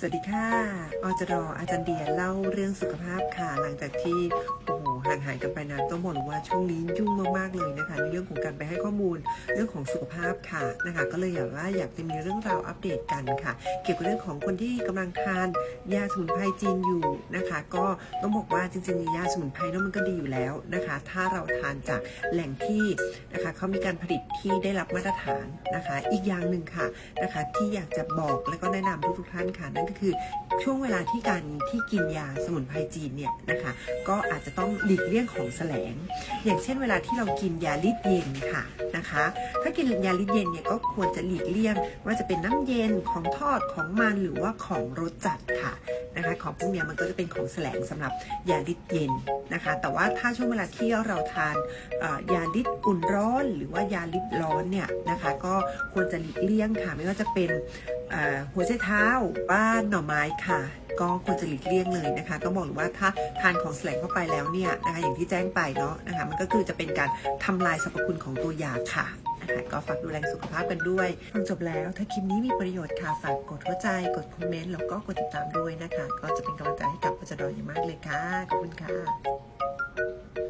สวัสดีค่ะ อจรออาจารย์เดียเล่าเรื่องสุขภาพค่ะ หลังจากที่ ห่างหายกันไปนานต้องบอกว่าช่วงนี้ยุ่งมากๆเลยนะคะในเรื่องของการไปให้ข้อมูลเรื่องของสุขภาพค่ะนะคะ ก็เลยอยากว่าอยากจะมีเรื่องราวอัปเดตกันค่ะ เกี่ยวกับเรื่องของคนที่กำลังทานยาสมุนไพรจีนอยู่นะคะ ก็ต้องบอกว่าจริงๆยาสมุนไพรนั้นมันก็ดีอยู่แล้วนะคะ ถ้าเราทานจากแหล่งที่นะคะเขามีการผลิตที่ได้รับมาตรฐานนะคะ อีกอย่างหนึ่งค่ะนะคะที่อยากจะบอกและก็แนะนำทุกๆท่านค่ะนั่นก็คือช่วงเวลาที่การที่กินยาสมุนไพรจีนเนี่ยนะคะ ก็อาจจะต้องหลีกเลี่ยงของแสลง อย่างเช่นเวลาที่เรากินยาลิดเย็นค่ะนะคะ ถ้ากินยาลิดเย็นเนี่ยก็ควรจะหลีกเลี่ยง ว่าจะเป็นน้ำเย็นของทอดของมันหรือว่าของรสจัดค่ะนะคะ ของพวกนี้มันก็จะเป็นของแสลงสำหรับยาลิดเย็นนะคะ แต่ว่าถ้าช่วงเวลาที่เราทานยาลิดอุ่นร้อน หรือว่ายาลิดร้อนเนี่ยนะคะ ก็ควรจะหลีกเลี่ยงค่ะไม่ว่าจะเป็น หัวไชเท้าบ้านหน่อไม้ค่ะ ก็ควรจะหลีกเลี่ยงเลยนะคะ ต้องบอกว่าถ้าทานของแสลงเข้าไปแล้วเนี่ยนะคะอย่างที่แจ้งไปเนาะนะคะมันก็คือจะเป็นการทำลายสรรพคุณของตัวยาค่ะนะคะก็ฝากดูแลสุขภาพกันด้วยฟังจบแล้ว ถ้าคลิปนี้มีประโยชน์ค่ะ ฝากกดหัวใจ กดคอมเมนต์ แล้วก็กดติดตามด้วยนะคะ ก็จะเป็นกำลังใจให้กับพจดอยอย่างมากเลยค่ะ ขอบคุณค่ะ